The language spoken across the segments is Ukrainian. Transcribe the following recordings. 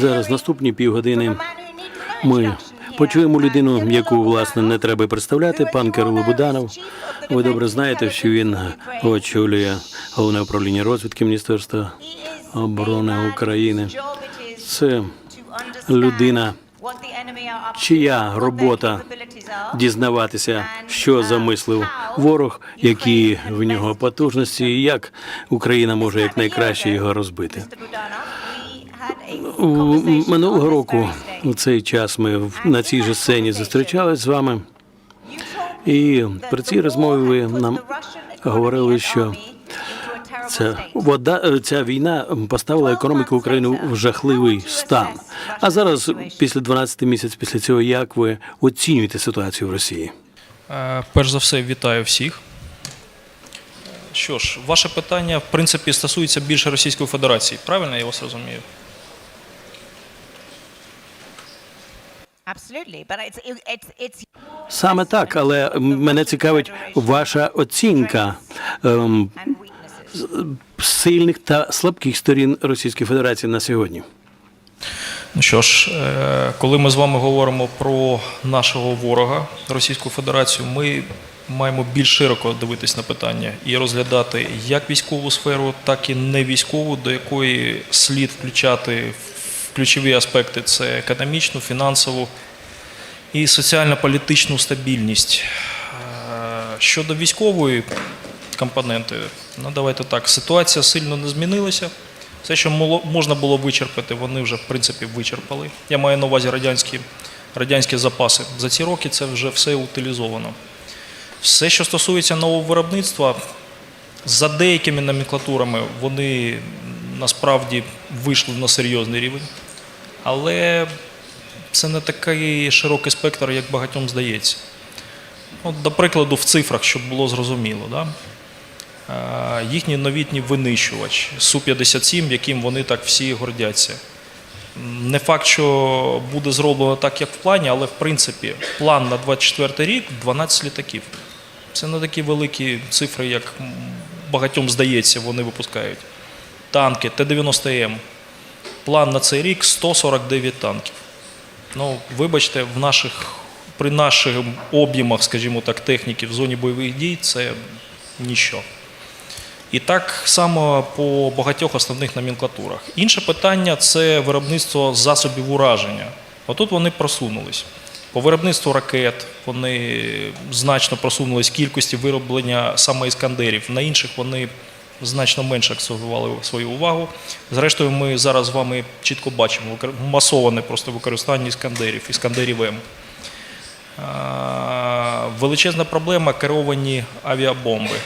Зараз наступні півгодини ми почуємо людину, яку власне не треба представляти. Пан Кирило Буданов. Ви добре знаєте, що він очолює головне управління розвідки Міністерства оборони України. Це людина, чия робота дізнаватися, що замислив ворог, які в нього потужності, і як Україна може якнайкраще його розбити. Минулого року у цей час ми на цій же сцені зустрічались з вами. І при цій розмові ви нам говорили, що Ця вода, ця війна поставила економіку України в жахливий стан. А зараз, після 12 місяців після цього, як ви оцінюєте ситуацію в Росії? Е, Перш за все, вітаю всіх. Що ж, ваше питання, в принципі, стосується більше Російської Федерації. Правильно я вас розумію? Саме так, але мене цікавить ваша оцінка ем. Сильних та слабких сторін Російської Федерації на сьогодні. Ну що ж, е, коли ми з вами говоримо про нашого ворога Російську Федерацію, ми маємо більш широко дивитись на питання і розглядати як військову сферу, так і не військову, до якої слід включати ключові аспекти це економічну, фінансову і соціально-політичну стабільність. Е, Щодо військової компоненти, ну давайте так, ситуація сильно не змінилася. Все, що можна було вичерпати, вони вже в принципі вичерпали. Я маю на увазі радянські, радянські запаси. За ці роки це вже все утилізовано. Все, що стосується нового виробництва, за деякими номенклатурами вони насправді вийшли на серйозний рівень. Але це не такий широкий спектр, як багатьом здається. От, до прикладу, в цифрах, щоб було зрозуміло. Да? Їхній новітній винищувач Су-57, яким вони так всі гордяться. Не факт, що буде зроблено так, як в плані, але в принципі план на 24 рік 12 літаків. Це не такі великі цифри, як багатьом здається, вони випускають. Танки Т-90М. План на цей рік 149 танків. Ну, вибачте, в наших, при наших об'ємах, скажімо так, техніки в зоні бойових дій це ніщо. І так само по багатьох основних номенклатурах. Інше питання це виробництво засобів ураження. Отут вони просунулись. По виробництву ракет вони значно просунулись кількості вироблення саме іскандерів. На інших вони значно менше акцентували свою увагу. Зрештою, ми зараз з вами чітко бачимо масоване просто використання іскандерів, іскандерів М. Величезна проблема керовані авіабомби.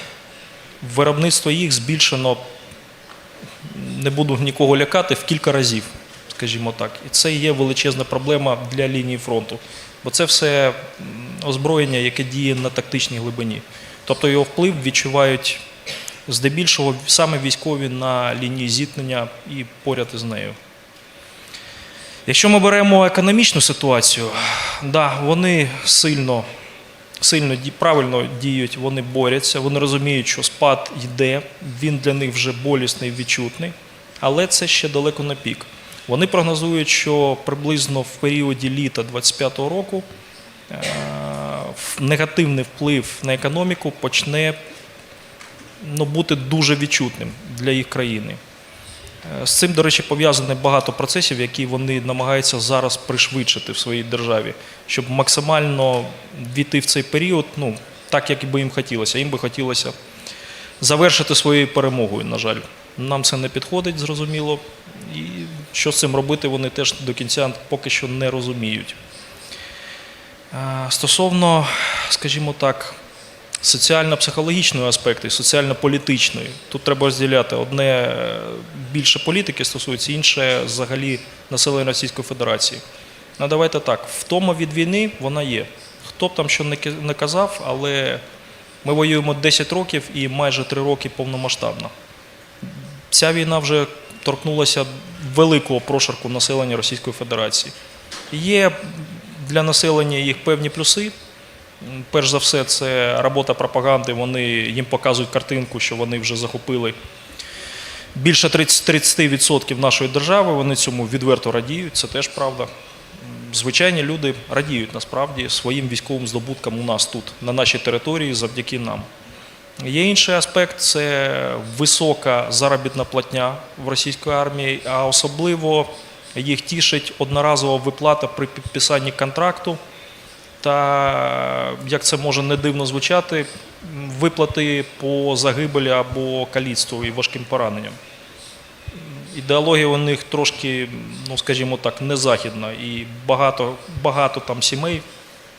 Виробництво їх збільшено, не буду нікого лякати, в кілька разів, скажімо так. І це є величезна проблема для лінії фронту. Бо це все озброєння, яке діє на тактичній глибині. Тобто його вплив відчувають здебільшого саме військові на лінії зіткнення і поряд із нею. Якщо ми беремо економічну ситуацію, да, вони сильно, сильно правильно діють, вони борються, вони розуміють, що спад йде, він для них вже болісний, відчутний, але це ще далеко не пік. Вони прогнозують, що приблизно в періоді літа 2025 року е, негативний вплив на економіку почне ну, бути дуже відчутним для їх країни. Е, З цим, до речі, пов'язано багато процесів, які вони намагаються зараз пришвидшити в своїй державі, щоб максимально війти в цей період, ну, так, як би їм хотілося. Їм би хотілося завершити своєю перемогою, на жаль. Нам це не підходить, зрозуміло. І що з цим робити, вони теж до кінця поки що не розуміють. Е, Стосовно, скажімо так, соціально-психологічної аспекти, соціально-політичної. Тут треба розділяти одне е, більше політики стосується, інше взагалі населення Російської Федерації. Ну, давайте так, втома від війни вона є. Хто б там що не казав, але ми воюємо 10 років і майже 3 роки повномасштабно. Ця війна вже торкнулася великого прошарку населення Російської Федерації. Є для населення їх певні плюси. Перш за все, це робота пропаганди. Вони їм показують картинку, що вони вже захопили Більше 30 30% нашої держави вони цьому відверто радіють, це теж правда. Звичайні люди радіють насправді своїм військовим здобуткам у нас тут, на нашій території, завдяки нам. Є інший аспект це висока заробітна платня в російської армії, а особливо їх тішить одноразова виплата при підписанні контракту та, як це може не дивно звучати, виплати по загибелі або каліцтву і важким пораненням. Ідеологія у них трошки, ну скажімо так, незахідна, і багато, багато там сімей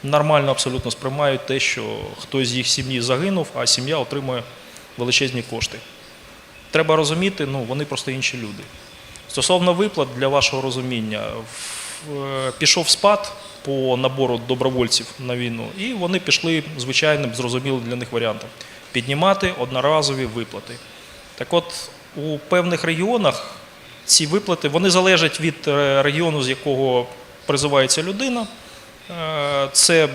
нормально абсолютно сприймають те, що хтось з їх сім'ї загинув, а сім'я отримує величезні кошти. Треба розуміти, ну вони просто інші люди. Стосовно виплат для вашого розуміння, е, пішов спад по набору добровольців на війну, і вони пішли звичайним, зрозумілим для них варіантом піднімати одноразові виплати. Так от, у певних регіонах ці виплати вони залежать від е, регіону, з якого призивається людина. Е, Це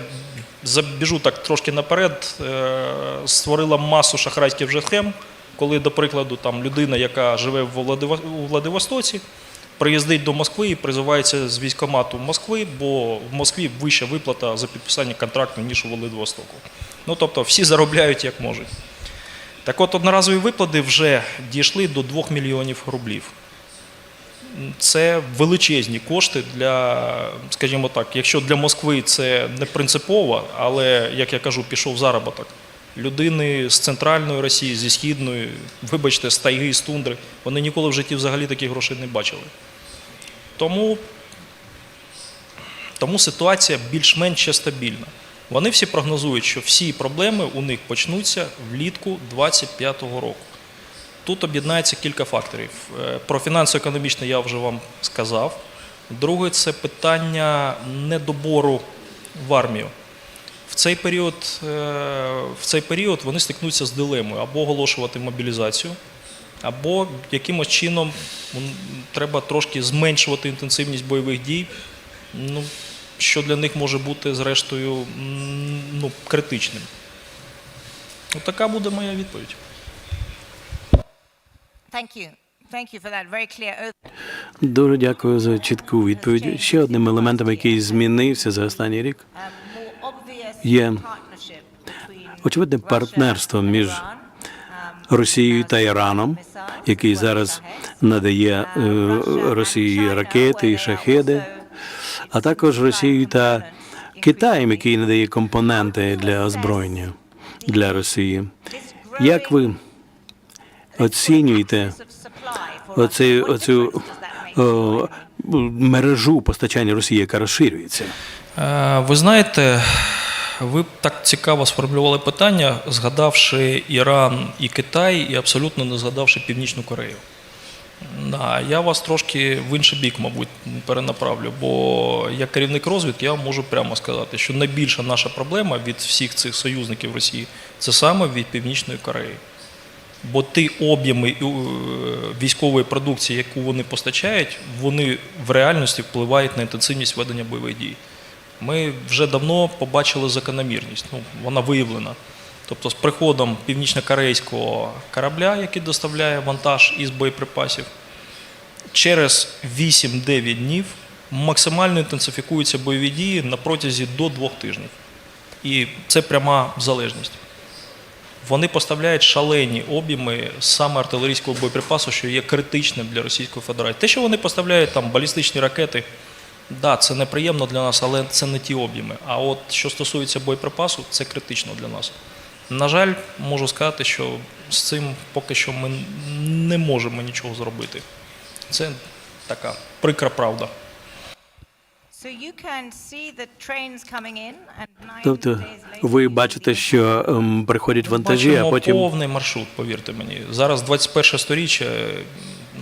забіжу так трошки наперед, е, створила масу шахрайських схем, коли, до прикладу, там людина, яка живе у Владивостоці, приїздить до Москви і призивається з військкомату Москви, бо в Москві вища виплата за підписання контракту, ніж у Владивостоку. Ну тобто всі заробляють як можуть. Так от одноразові виплати вже дійшли до 2 мільйонів рублів. Це величезні кошти для, скажімо так, якщо для Москви це не принципово, але, як я кажу, пішов заробіток. Людини з центральної Росії, зі східної, вибачте, з тайги, з тундри, вони ніколи в житті взагалі таких грошей не бачили. Тому, тому ситуація більш-менш стабільна. Вони всі прогнозують, що всі проблеми у них почнуться влітку 2025 року. Тут об'єднається кілька факторів. Е, Про фінансово-економічне я вже вам сказав. Друге це питання недобору в армію. В цей період, е, в цей період вони стикнуться з дилемою або оголошувати мобілізацію, або якимось чином треба трошки зменшувати інтенсивність бойових дій, ну, що для них може бути, зрештою, ну, критичним. От така буде моя відповідь. Thank you. Thank you for that very clear. Дуже дякую за чітку відповідь. Ще одним елементом, який змінився за останній рік, obvious Є очевидне партнерство між Росією та Іраном, який зараз надає е, Росії ракети і шахеди, а також Росією та Китаєм, який надає компоненти для озброєння для Росії. Як ви оцінюєте оцю, оцю о, мережу постачання Росії, яка розширюється? Е, Ви знаєте, ви так цікаво сформулювали питання, згадавши Іран і Китай, і абсолютно не згадавши Північну Корею. Да, я вас трошки в інший бік, мабуть, перенаправлю, бо як керівник розвідки я вам можу прямо сказати, що найбільша наша проблема від всіх цих союзників Росії це саме від Північної Кореї. Бо ті об'єми е, військової продукції, яку вони постачають, вони в реальності впливають на інтенсивність ведення бойових дій. Ми вже давно побачили закономірність, ну, вона виявлена. Тобто з приходом північно-корейського корабля, який доставляє вантаж із боєприпасів, через 8-9 днів максимально інтенсифікуються бойові дії на протязі до двох тижнів. І це пряма залежність. Вони поставляють шалені об'єми саме артилерійського боєприпасу, що є критичним для Російської Федерації. Те, що вони поставляють там балістичні ракети, да, це неприємно для нас, але це не ті об'єми. А от що стосується боєприпасу, це критично для нас. На жаль, можу сказати, що з цим поки що ми не можемо нічого зробити. Це така прикра правда. Тобто ви бачите, що ем, приходять вантажі, а потім повний маршрут, повірте мені. Зараз 21 сторіччя,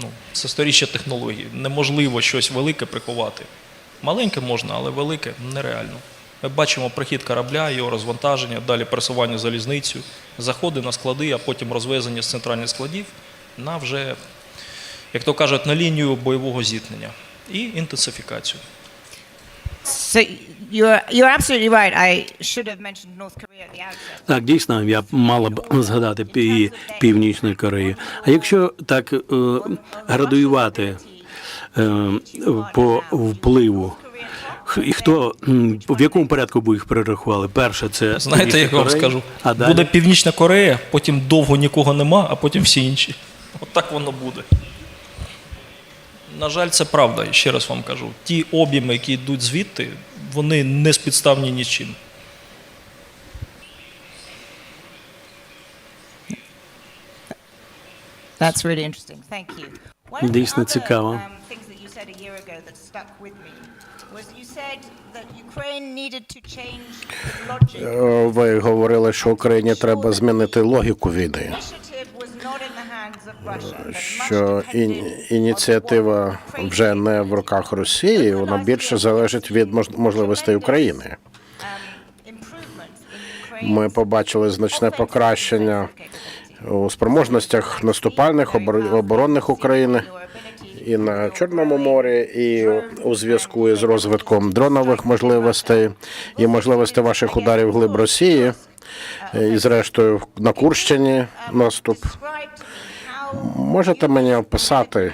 ну, це сторіччя технологій. Неможливо щось велике приховати. Маленьке можна, але велике нереально. Ми бачимо прихід корабля, його розвантаження, далі пересування залізницю, заходи на склади, а потім розвезення з центральних складів на вже, як то кажуть, на лінію бойового зіткнення і інтенсифікацію. So you're, you're absolutely right. I should have mentioned North Korea at the outset. Так, дійсно, я мала б згадати пі- Північної Кореї. А якщо так е, градуювати по впливу, і хто в якому порядку б їх перерахували? Перше, це Знаєте, як я вам скажу? а далі Буде Північна Корея, потім довго нікого нема, а потім всі інші. От так воно буде. На жаль, це правда, ще раз вам кажу. Ті об'єми, які йдуть звідти, вони не спідставні нічим. That's really interesting. Thank you. Дійсно цікаво. Said a year ago that stuck with me was you said that Ukraine needed to change logic. Е, Ви говорили, що Україні треба змінити логіку війни, much що ініціатива вже не в руках Росії, вона більше залежить від мож- можливостей України. um, Ми побачили значне покращення у спроможностях наступальних оборонних України і на Чорному морі, і у зв'язку із розвитком дронових можливостей і можливостей ваших ударів глиб Росії, і зрештою на Курщині наступ. Можете мені описати,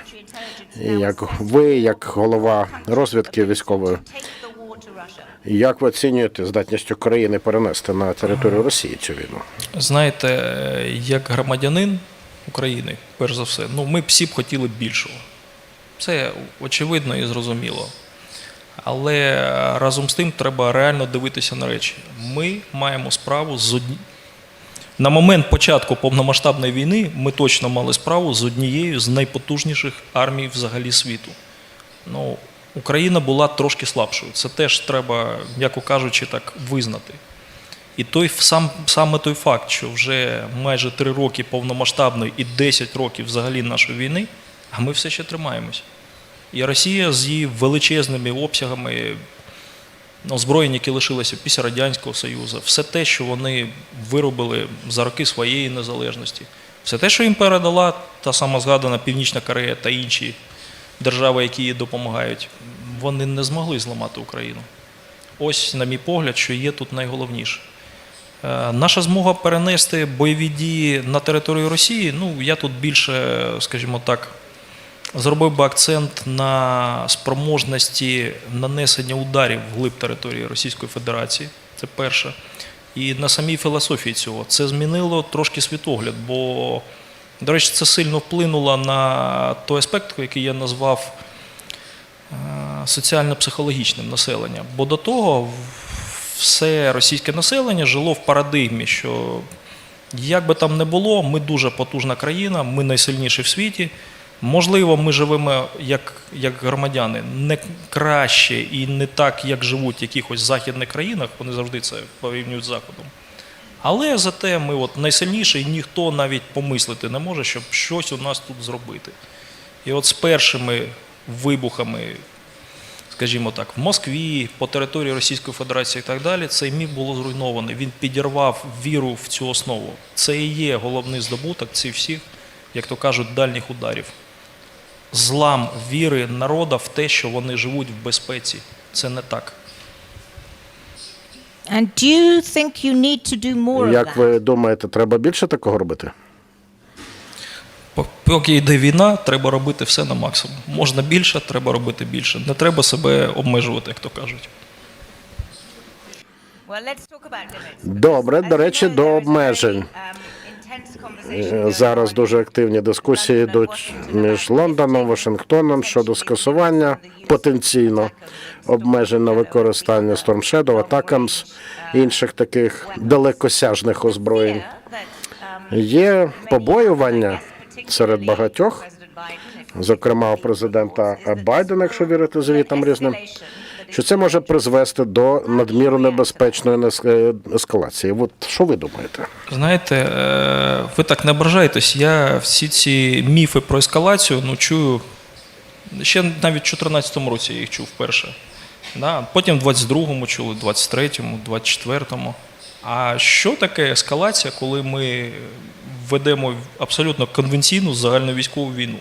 як ви, як голова розвідки військової, як ви оцінюєте здатність України перенести на територію Росії цю війну? Знаєте, е, як громадянин України, перш за все, ну ми всі б хотіли більшого. Це очевидно і зрозуміло. Але разом з тим треба реально дивитися на речі. Ми маємо справу з одні... На момент початку повномасштабної війни ми точно мали справу з однією з найпотужніших армій взагалі світу. Ну, Україна була трошки слабшою. Це теж треба, м'яко кажучи, так визнати. І той сам саме той факт, що вже майже три роки повномасштабної і 10 років взагалі нашої війни, а ми все ще тримаємось. І Росія з її величезними обсягами ну, озброєння, які лишилися після Радянського Союзу, все те, що вони виробили за роки своєї незалежності, все те, що їм передала та сама згадана Північна Корея та інші держави, які їй допомагають, вони не змогли зламати Україну. Ось, на мій погляд, що є тут найголовніше. Е, Наша змога перенести бойові дії на територію Росії, ну я тут більше, скажімо так, зробив би акцент на спроможності нанесення ударів вглиб території Російської Федерації. Це перше. І на самій філософії цього це змінило трошки світогляд, бо, до речі, це сильно вплинуло на той аспект, який я назвав е, соціально-психологічним населенням. Бо до того все російське населення жило в парадигмі, що як би там не було, ми дуже потужна країна, ми найсильніші в світі. Можливо, ми живемо як, як громадяни не краще і не так, як живуть в якихось західних країнах, вони завжди це порівнюють з Заходом. Але зате ми от найсильніші, і ніхто навіть помислити не може, щоб щось у нас тут зробити. І от з першими вибухами, скажімо так, в Москві, по території Російської Федерації і так далі, цей міф було зруйновано. Він підірвав віру в цю основу. Це і є головний здобуток цих всіх, як то кажуть, дальніх ударів. Злам віри народа в те, що вони живуть в безпеці. Це не так. And do you think you need to do more of Як that? ви думаєте, треба більше такого робити? Поки йде війна, треба робити все на максимум. Можна більше, треба робити більше. Не треба себе обмежувати, як то кажуть. Well, let's talk about limits. Добре, до речі, до обмежень. Зараз дуже активні дискусії йдуть між Лондоном Вашингтоном щодо скасування потенційно обмежень на використання Storm Shadow, Атакамс, інших таких далекосяжних озброєнь. Є побоювання серед багатьох, зокрема у президента Байдена, якщо вірити звітам різним, що це може призвести до надміру небезпечної е, ескалації. От що ви думаєте? Знаєте, е, ви так не ображаєтесь. Я всі ці міфи про ескалацію ну, чую ще навіть в 2014 році я їх чув вперше. Да? Потім в 22-му чули, 23-му, 24-му. А що таке ескалація, коли ми ведемо абсолютно конвенційну загальновійськову війну?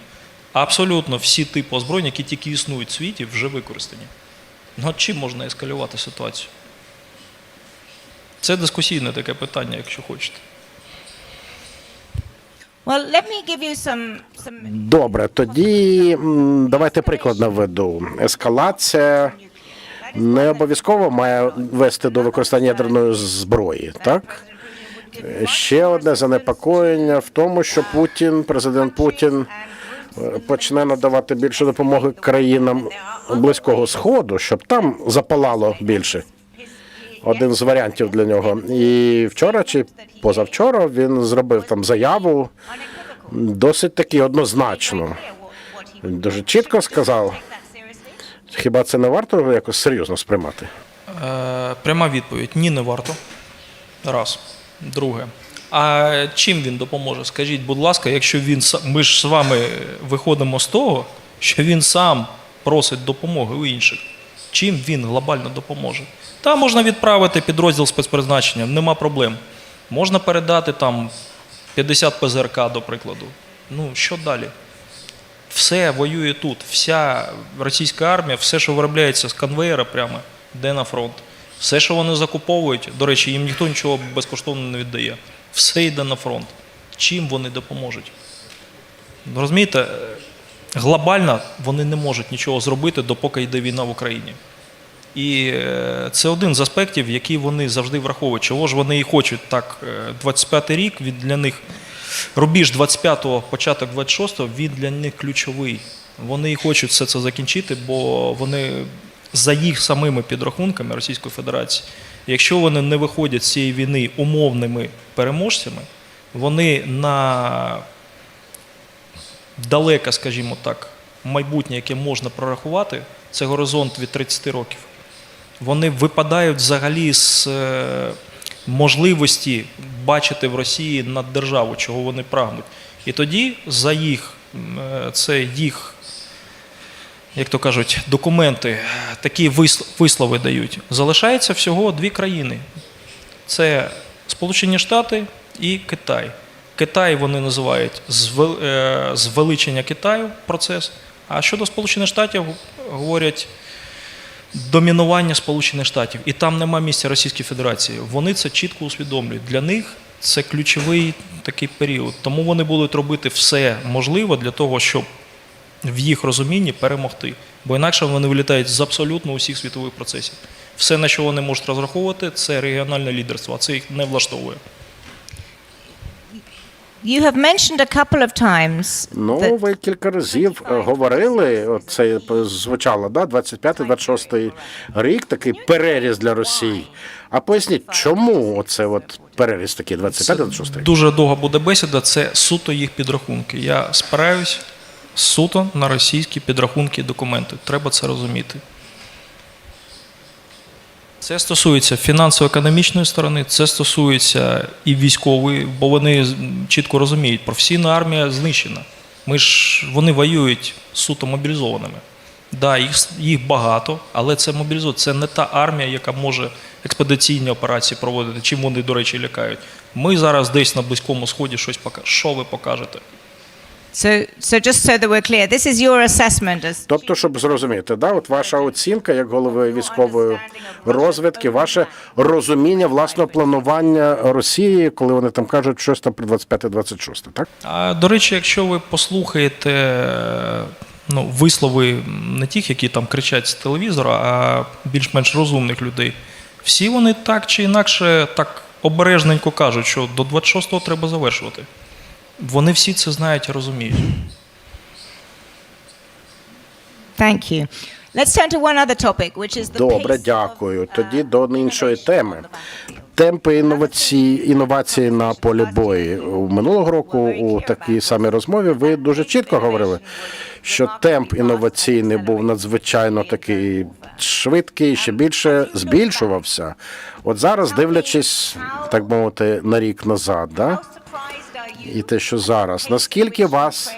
Абсолютно всі типи озброєнь, які тільки існують в світі, вже використані. Ну, чим можна ескалювати ситуацію? Це дискусійне таке питання, якщо хочете. Добре, тоді давайте приклад наведу. Ескалація не обов'язково має вести до використання ядерної зброї, так? Ще одне занепокоєння в тому, що Путін, президент Путін, почне надавати більше допомоги країнам близького сходу, щоб там запалало більше. Один з варіантів для нього. І вчора чи позавчора він зробив там заяву досить таки однозначно. Він дуже чітко сказав. Хіба це не варто якось серйозно сприймати? Е, пряма відповідь: ні, не варто. Раз. Друге. А чим він допоможе? Скажіть, будь ласка, якщо він ми ж з вами виходимо з того, що він сам просить допомоги у інших. Чим він глобально допоможе? Та можна відправити підрозділ спецпризначення, нема проблем. Можна передати там 50 ПЗРК, до прикладу. Ну, що далі? все воює тут. Вся російська армія, все, що виробляється з конвейера, прямо йде на фронт. Все, що вони закуповують, до речі, їм ніхто нічого безкоштовно не віддає. Все йде на фронт. Чим вони допоможуть? Розумієте, е, глобально вони не можуть нічого зробити, допоки йде війна в Україні. І е, це один з аспектів, які вони завжди враховують. Чого ж вони і хочуть так, е, 25-й рік він для них рубіж 25-го, початок 26-го, він для них ключовий. Вони і хочуть все це закінчити, бо вони за їх самими підрахунками Російської Федерації, якщо вони не виходять з цієї війни умовними переможцями, вони на далеке, скажімо так, майбутнє, яке можна прорахувати, це горизонт від 30 років. Вони випадають взагалі з е, можливості бачити в Росії наддержаву, чого вони прагнуть. І тоді за їх, е, це їх, як то кажуть, документи, такі вис- вислови дають. Залишається всього дві країни. Це Сполучені Штати і Китай. Китай вони називають е, звеличення Китаю процес. А щодо Сполучених Штатів говорять домінування Сполучених Штатів. І там нема місця Російській Федерації. Вони це чітко усвідомлюють. Для них це ключовий такий період. Тому вони будуть робити все можливе для того, щоб в їх розумінні перемогти. Бо інакше вони вилітають з абсолютно усіх світових процесів. Все, на що вони можуть розраховувати, це регіональне лідерство, а це їх не влаштовує. You have mentioned a couple of times Ну, ви кілька разів е, говорили, це звучало, да, 25-26 рік, такий переріз для Росії. А поясніть, чому оце от переріз такий 25-26 рік? Дуже довга буде бесіда, це суто їх підрахунки. Я спираюсь суто на російські підрахунки і документи. Треба це розуміти. Це стосується фінансово-економічної сторони, це стосується і військової, бо вони чітко розуміють, професійна армія знищена. Ми ж вони воюють суто мобілізованими. Да, їх, їх багато, але це мобілізовано. Це не та армія, яка може експедиційні операції проводити, чим вони, до речі, лякають. Ми зараз десь на Близькому Сході щось покажемо. Що ви покажете? So so just so that we're clear, this is your assessment as Тобто, щоб зрозуміти, да, от ваша оцінка як голови військової розвідки, ваше розуміння власного планування Росії, коли вони там кажуть щось там про 25-26, так? А до речі, якщо ви послухаєте е, ну, вислови не тих, які там кричать з телевізора, а більш-менш розумних людей, всі вони так чи інакше так обережненько кажуть, що до 26-го треба завершувати. Вони всі це знають і розуміють. Thank you. Let's turn to one other topic, which is the Добре, дякую. uh, Тоді до іншої теми. Темпи інновації, інновації на полі бою. Минулого року у такій самій розмові ви дуже чітко говорили, що темп інноваційний був надзвичайно такий швидкий, ще більше збільшувався. От зараз, дивлячись, так мовити, на рік назад, да? І те, що зараз, наскільки вас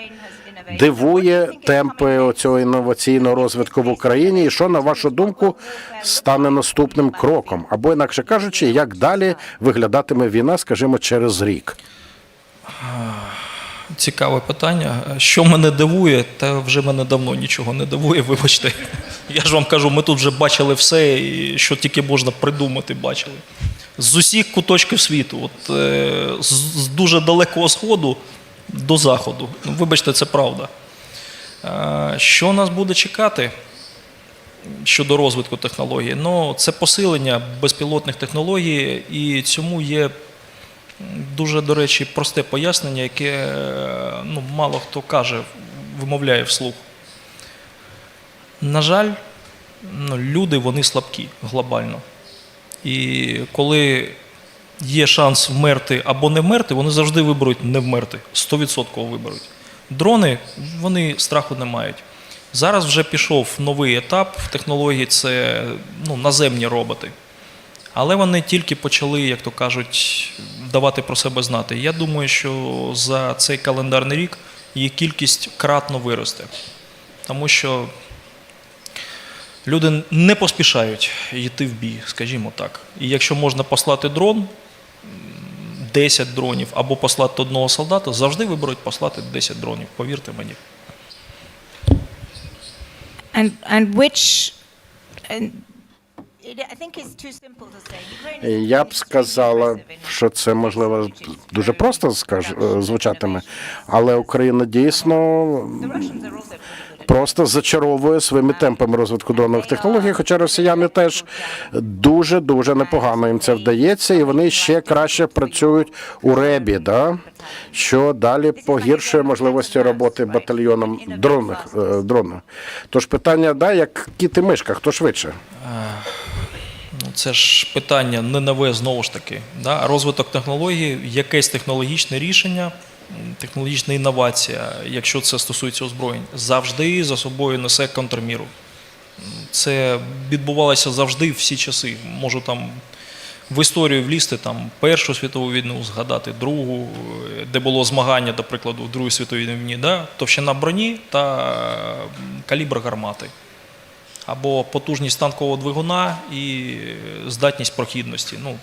дивує темпи цього інноваційного розвитку в Україні, і що на вашу думку стане наступним кроком, або інакше кажучи, як далі виглядатиме війна, скажімо, через рік? цікаве питання. Що мене дивує, та вже мене давно нічого не дивує, вибачте. Я ж вам кажу, ми тут вже бачили все, що тільки можна придумати, бачили. З усіх куточків світу, от, е, з, дуже далекого сходу до заходу. Ну, вибачте, це правда. Е, Що нас буде чекати? щодо розвитку технологій. Ну, це посилення безпілотних технологій, і цьому є дуже, до речі, просте пояснення, яке е, ну, мало хто каже, вимовляє вслух. На жаль, ну, люди вони слабкі глобально. І коли є шанс вмерти або не вмерти, вони завжди виберуть не вмерти. 100% виберуть. Дрони, вони страху не мають. Зараз вже пішов новий етап в технології це ну, наземні роботи. Але вони тільки почали, як то кажуть, давати про себе знати. Я думаю, що за цей календарний рік їх кількість кратно виросте. Тому що люди не поспішають йти в бій, скажімо так. І якщо можна послати дрон, м, 10 дронів або послати одного солдата, завжди виберуть послати 10 дронів, повірте мені. And, and which, and Я б сказала, що це можливо дуже просто скаж, звучатиме, але Україна дійсно Просто зачаровує своїми темпами розвитку дронових технологій. Хоча росіяни теж дуже дуже непогано їм це вдається, і вони ще краще працюють у ребі, да? що далі погіршує можливості роботи батальйоном дронних е, дронів. Тож питання, да, як кіт і мишка, хто швидше? Ну, це ж питання не нове знову ж таки. Да? Розвиток технологій, якесь технологічне рішення, технологічна інновація, якщо це стосується озброєнь, завжди за собою несе контрміру. Це відбувалося завжди всі часи. Можу там в історію влізти там Першу світову війну, згадати Другу, де було змагання, до прикладу, в Другій світовій війні, да? товщина броні та калібр гармати або потужність танкового двигуна і здатність прохідності. Ну,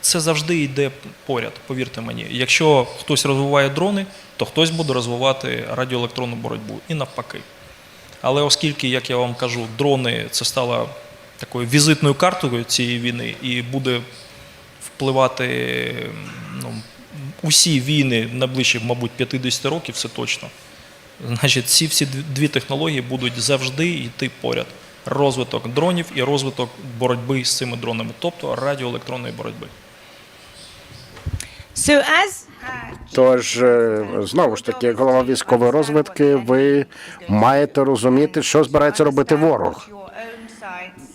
це завжди йде поряд, повірте мені. Якщо хтось розвиває дрони, то хтось буде розвивати радіоелектронну боротьбу і навпаки. Але оскільки, як я вам кажу, дрони це стало такою візитною картою цієї війни і буде впливати ну, усі війни найближчих, мабуть, 50 років, це точно. Значить, ці всі дві технології будуть завжди йти поряд. Розвиток дронів і розвиток боротьби з цими дронами, тобто радіоелектронної боротьби. Тож, е, знову ж таки, голова військової розвідки, ви маєте розуміти, що збирається робити ворог,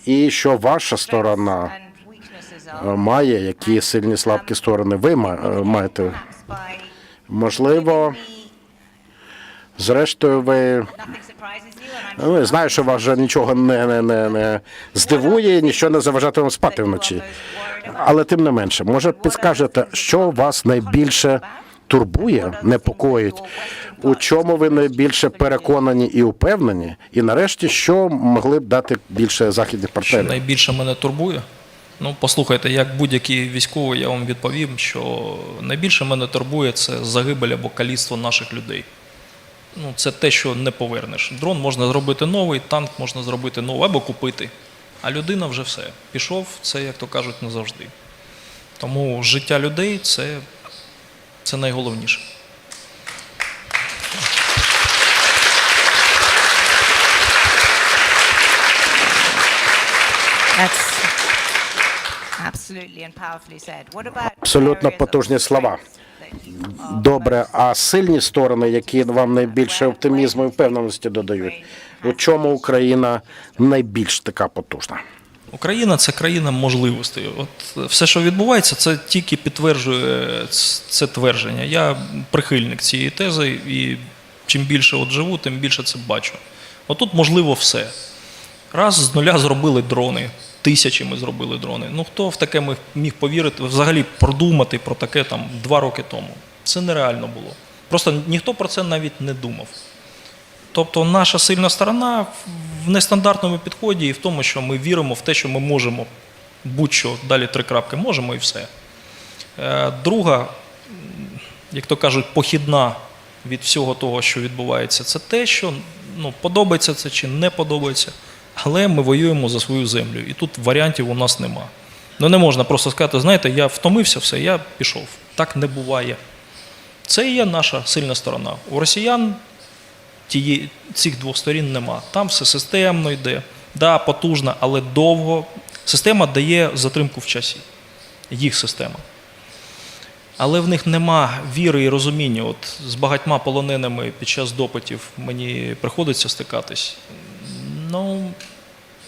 і що ваша сторона е, має, які сильні слабкі сторони ви е, маєте. Можливо, зрештою, ви nothing surprises you, and I'm ну, я знаю, що вас вже нічого не, не, не, не здивує, нічого не заважатиме вам спати вночі. Але тим не менше, може підскажете, що вас найбільше турбує, непокоїть, у чому ви найбільше переконані і упевнені, і нарешті, що могли б дати більше західних Що найбільше мене турбує. Ну, послухайте, як будь-який військовий, я вам відповім, що найбільше мене турбує це загибель або каліцтво наших людей. Ну, це те, що не повернеш. Дрон можна зробити новий, танк можна зробити новий або купити. А людина вже все. Пішов, це, як то кажуть, не завжди. Тому життя людей це, це найголовніше. Абсолютно потужні слова. Добре, а сильні сторони, які вам найбільше оптимізму і впевненості додають, у чому Україна найбільш така потужна? Україна це країна можливостей. От все, що відбувається, це тільки підтверджує це твердження. Я прихильник цієї тези, і чим більше от живу, тим більше це бачу. Отут можливо все. Раз з нуля зробили дрони, тисячами зробили дрони. Ну хто в таке міг- повірити, взагалі продумати про таке там два роки тому? Це нереально було. Просто ніхто про це навіть не думав. Тобто наша сильна сторона в- в нестандартному підході і в тому, що ми віримо в те, що ми можемо будь-що далі три крапки можемо і все. Е, Друга, як то кажуть, похідна від всього того, що відбувається, це те, що ну, подобається це чи не подобається, але ми воюємо за свою землю. І тут варіантів у нас нема. Ну не можна просто сказати, знаєте, я втомився, все, я пішов. Так не буває. Це і є наша сильна сторона. У росіян тієї, цих двох сторін нема. Там все системно йде, да, потужно, але довго. Система дає затримку в часі. Їх система. Але в них нема віри і розуміння. От з багатьма полоненими під час допитів мені приходиться стикатись. Ну,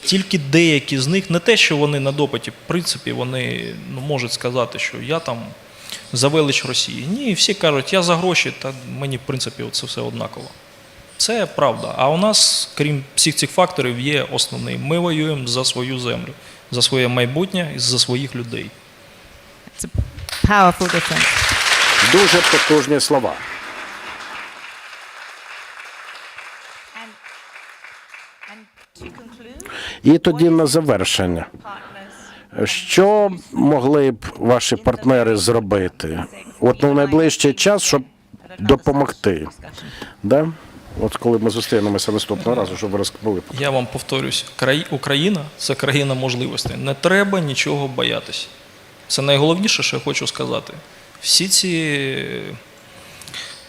тільки деякі з них, не те, що вони на допиті, в принципі, вони ну, можуть сказати, що я там за велич Росії. Ні, всі кажуть, я за гроші, та мені, в принципі, це все однаково. Це правда. А у нас, крім всіх цих факторів, є основний. Ми воюємо за свою землю, за своє майбутнє і за своїх людей. A. Дуже потужні слова. And, and to conclude, І тоді на завершення. Що могли б ваші партнери зробити? От на найближчий час, щоб допомогти. Да? От коли ми зустрінемося наступного разу, щоб ви розповіли. Я вам повторюсь. Україна це країна можливостей. Не треба нічого боятись. Це найголовніше, що я хочу сказати. Всі ці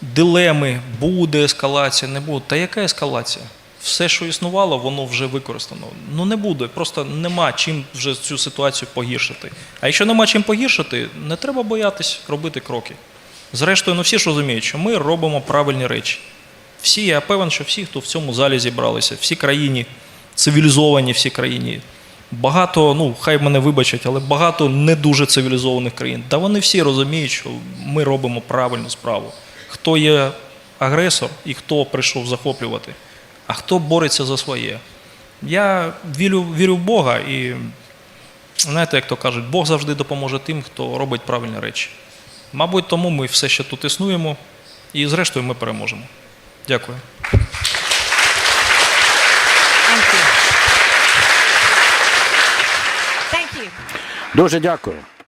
дилеми, буде ескалація, не буде. Та яка ескалація? Все, що існувало, воно вже використано. Ну не буде, просто нема чим вже цю ситуацію погіршити. А якщо нема чим погіршити, не треба боятись робити кроки. Зрештою, ну всі ж розуміють, що ми робимо правильні речі. Всі, я певен, що всі, хто в цьому залі зібралися, всі країні, цивілізовані всі країни. Багато, ну хай мене вибачать, але багато не дуже цивілізованих країн. Та вони всі розуміють, що ми робимо правильну справу. Хто є агресор і хто прийшов захоплювати, а хто бореться за своє. Я вірю, вірю в Бога і знаєте, як то кажуть, Бог завжди допоможе тим, хто робить правильні речі. Мабуть, тому ми все ще тут існуємо, і зрештою ми переможемо. Дякую. Дуже дякую.